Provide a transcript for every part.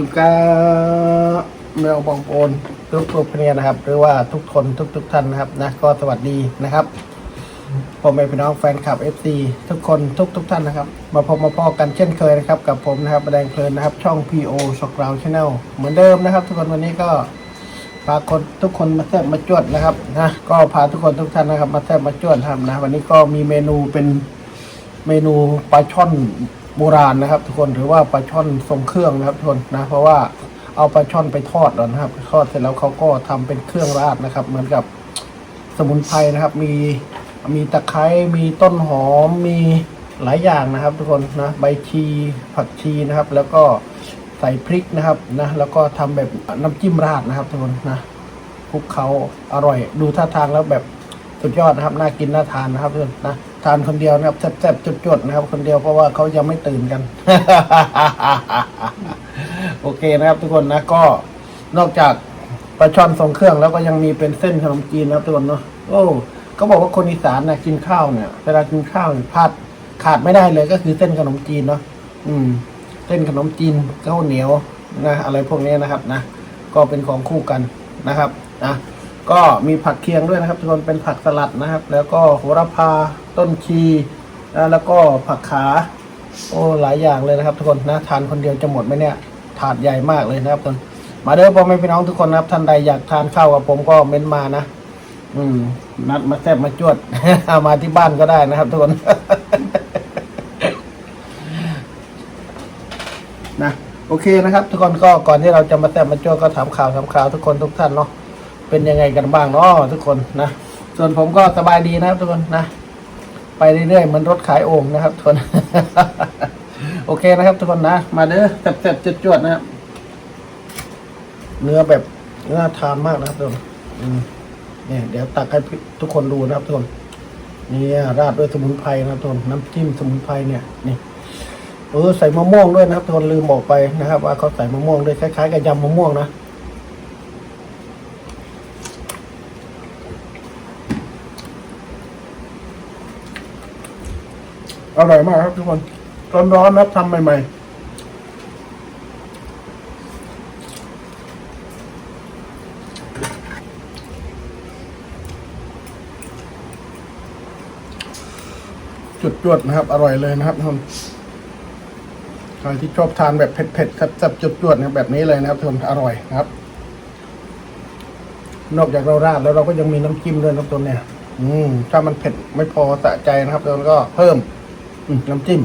จุกาแมวบองโอนทุกทุกเนี่ยนะครับ หรือว่าทุกคนทุกทุกท่านนะครับนะก็สวัสดีนะครับผมเป็นพี่น้องแฟนคลับ FC ทุกคนทุกทุกท่านนะครับ มาพบมาพอกันเช่นเคยนะครับกับผมนะครับแดงเพลินนะครับ ช่อง PO สกราวชาแนลเหมือนเดิมนะครับ ทุกคนวันนี้ก็พาคนทุกคนมาแทบมาจวดนะครับนะก็พาทุกคนทุกท่านนะครับ มาแทบมาจวดทำนะ วันนี้ก็มีเมนูเป็นเมนูปลาช่อน โบราณนะครับ ทุกคนหรือว่าปลาช่อนทรงเครื่องนะครับทุกคนนะ เพราะว่าเอาปลาช่อนไปทอดก่อนนะครับทอดเสร็จแล้วเขาก็ทำเป็นเครื่องราดนะครับ เหมือนกับสมุนไพรนะครับ มีมีตะไคร้มีต้นหอมมีหลายอย่างนะครับ ทุกคนนะใบชีผักชีนะครับ แล้วก็ใส่พริกนะครับนะแล้วก็ทำแบบน้ำจิ้มราดนะครับ ทุกคนนะคลุกเขาอร่อย ดูท่าทางแล้วแบบสุดยอดนะครับ น่ากินน่าทานนะครับเพื่อนนะ ทานคนเดียวนะครับแซ่บๆจุดๆนะครับ คนเดียวเพราะว่าเขายังไม่ตื่นกัน โอเคนะครับ ทุกคนนะก็นอกจากปลาช่อนทรงเครื่องแล้วก็ยังมีเป็นเส้นขนมจีนนะครับทุกคนเนาะโอ้ก็บอกว่าคนอีสานนะกินข้าวเนี่ยเวลากินข้าวเนี่ยพลาดขาดไม่ได้เลยก็คือเส้นขนมจีนเนาะอืม เส้นขนมจีนข้าวเหนียวนะอะไรพวกนี้นะครับนะก็เป็นของคู่กันนะครับนะก็มีผักเคียงด้วยนะครับทุกคนเป็นผักสลัดนะครับ แล้วก็โหระพา ต้นชีนะแล้วก็ผักขาโอ้หลายอย่างเลยนะครับ ทุกคนนะทานคนเดียวจะหมดไหมเนี่ยถาดใหญ่มากเลยนะครับทุกคนมาเด้อพ่อแม่พี่น้องทุกคนนะครับท่านใดอยากทานข้าวกับผมก็เม้นมานะอืมนัดมาแทบมาจวดเอามาที่บ้านก็ได้นะครับทุกคนนะโอเคนะครับ ทุกคนก็ก่อนที่เราจะมาแต้มมาโจ้ก็ถามข่าวถามข่าวทุกคนทุกท่านเนาะเป็นยังไงกันบ้างเนาะทุกคนนะส่วนผมก็สบายดีนะครับทุกคนนะ ไปเรื่อยๆเหมือนรถขายโอ่งนะครับทุกคน โอเคนะครับทุกคนนะ มาเด้อแซ่บๆจวดๆนะครับ เนื้อแบบน่าทานมากนะครับทุกคนเนี่ยเดี๋ยวตักให้ทุกคนดูนะครับทุกคนเนี่ยราดด้วยสมุนไพรนะครับทุกคนน้ำจิ้มสมุนไพรเนี่ยนี่เออใส่มะม่วงด้วยนะครับทุกคนลืมบอกไปนะครับ ว่าเขาใส่มะม่วงด้วยคล้ายๆกับยำมะม่วงนะ อร่อยมากครับทุกคนร้อนๆนับทำใหม่ๆจุดจวดๆนะครับ อร่อยเลยนะครับทุกคนใครที่ชอบทานแบบเผ็ดๆแซ่บๆจุดๆเนี่ยแบบนี้เลยนะครับทุกคนอร่อยนะครับ นอกจากเราราดแล้วเราก็ยังมีน้ำจิ้มด้วยนะตัวเนี่ย อืมถ้ามันเผ็ดไม่พอสะใจนะครับทุกคนก็เพิ่ม อืมน้ำจิ้ม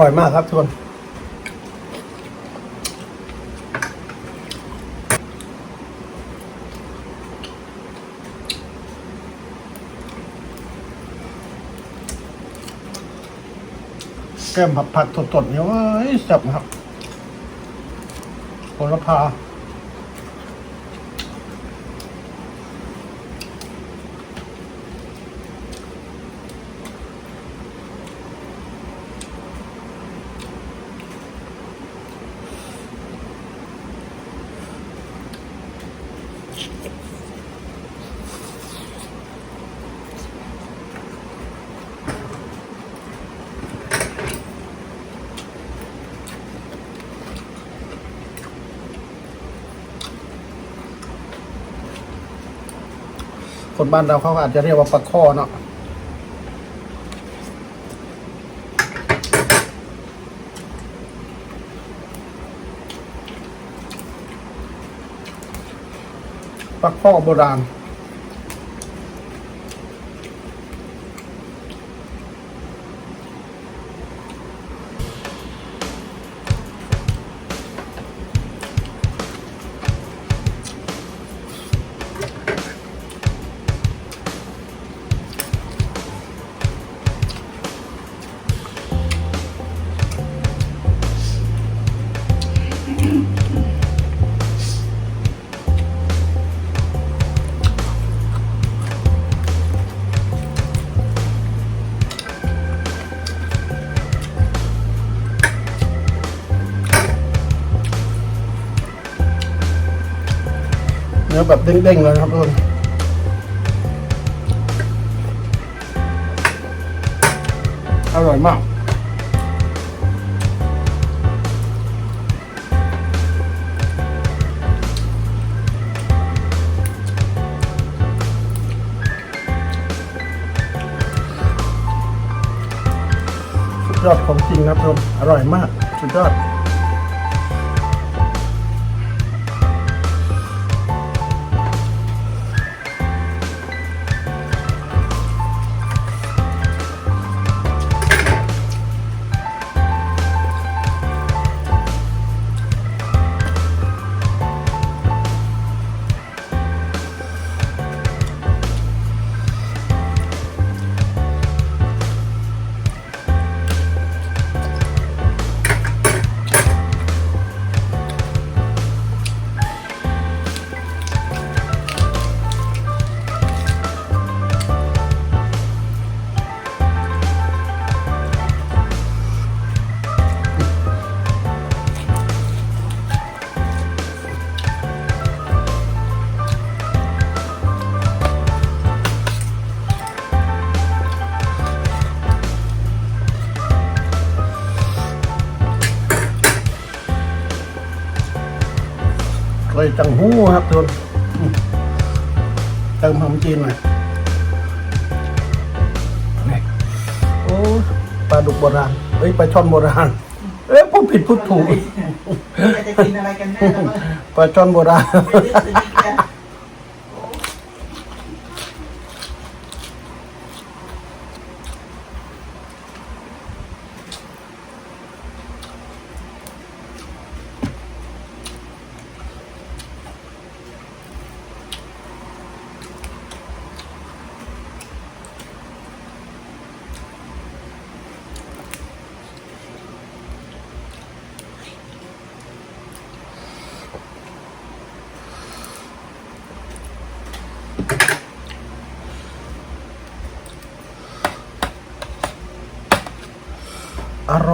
ร่อยมากครับทุกคนแก้มผัดผักสดๆเนี่ยว้ยแซ่บนะครับโหระพา คนบ้านเราเขาอาจจะเรียกว่าปลาข้อเนาะปลาข้อโบราณ อแบบเด้งๆเลยครับทุกคนอร่อยมากยอดของจริงนะครับทุกคนอร่อยมาก สุดยอด เลยจังหู้ครับทุกคนอืมเติมหอมจีนหน่อยนี่โอ้ปลาดุกโบราณเอ้ยปลาช่อนโบราณเอ้ยพูดผิดพูดถูกจะกินอะไรกันแน่แล้วก็ปลาช่อนโบราณ ไปเลื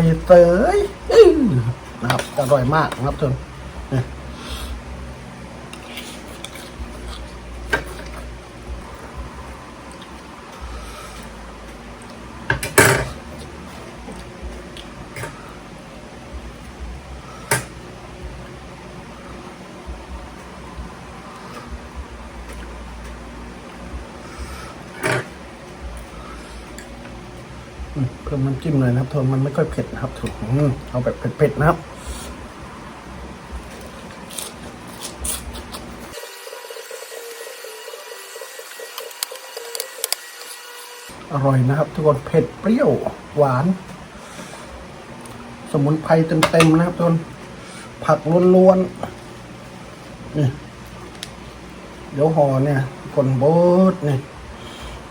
อยเตยนะครับอร่อยมากนะครับทุกคนอืม เพิ่มน้ำจิ้มหน่อยนะครับทุกมันไม่ค่อยเผ็ดนะครับทุกเอาแบบเผ็ดๆนะครับอร่อยนะครับ ทุกคนเผ็ดเปรี้ยวหวาน สมุนไพรเต็มๆนะครับทุกคนผักล้วนๆนี่เดี๋ยวห่อเนี่ยคนโบดนี่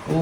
โอ้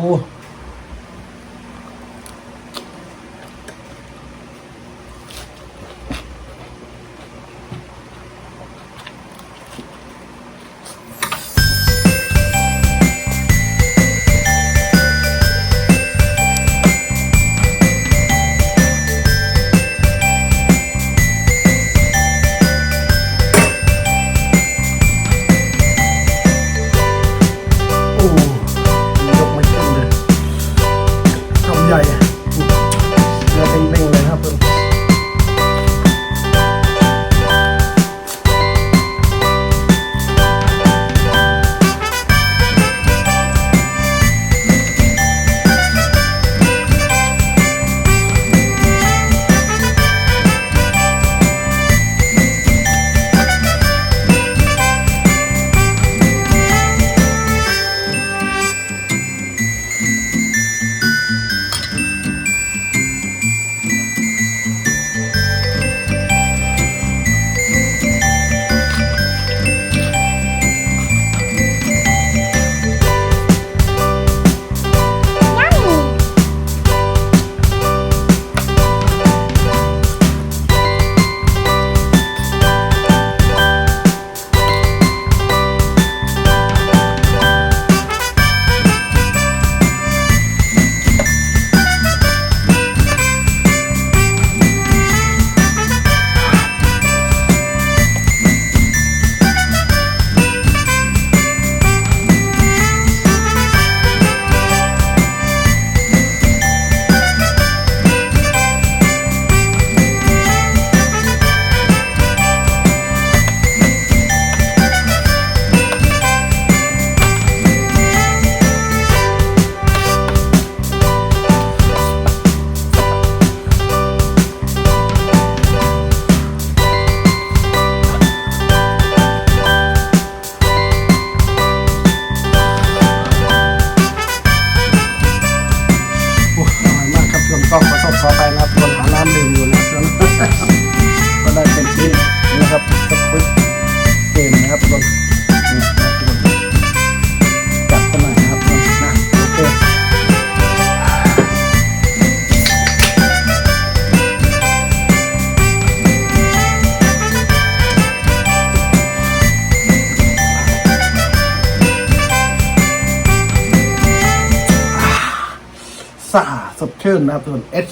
สดชื่นนะครับทุกคนเอส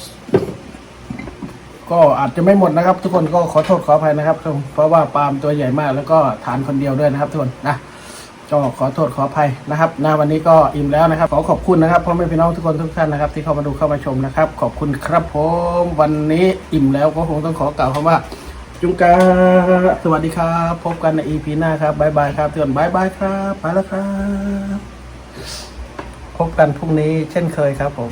ก็อาจจะไม่หมดนะครับ ทุกคนก็ขอโทษขออภัยนะครับทุกคนเพราะว่าปาล์มตัวใหญ่มาก แล้วก็ทานคนเดียวด้วยนะครับทุกคนนะก็ขอโทษขออภัยนะครับนะวันนี้ก็อิ่มแล้วนะครับ ขอขอบคุณนะครับพ่อแม่พี่น้องทุกคนทุกท่านนะครับ ที่เข้ามาดูเข้ามาชมนะครับ ขอบคุณครับผมวันนี้อิ่มแล้วก็คงต้องขอกล่าวคำว่า จุงกาสวัสดีครับ พบกันในอีพีหน้าครับบายบายครับทุกคนบายบายครับไปแล้วครับ พบกันพรุ่งนี้เช่นเคยครับผม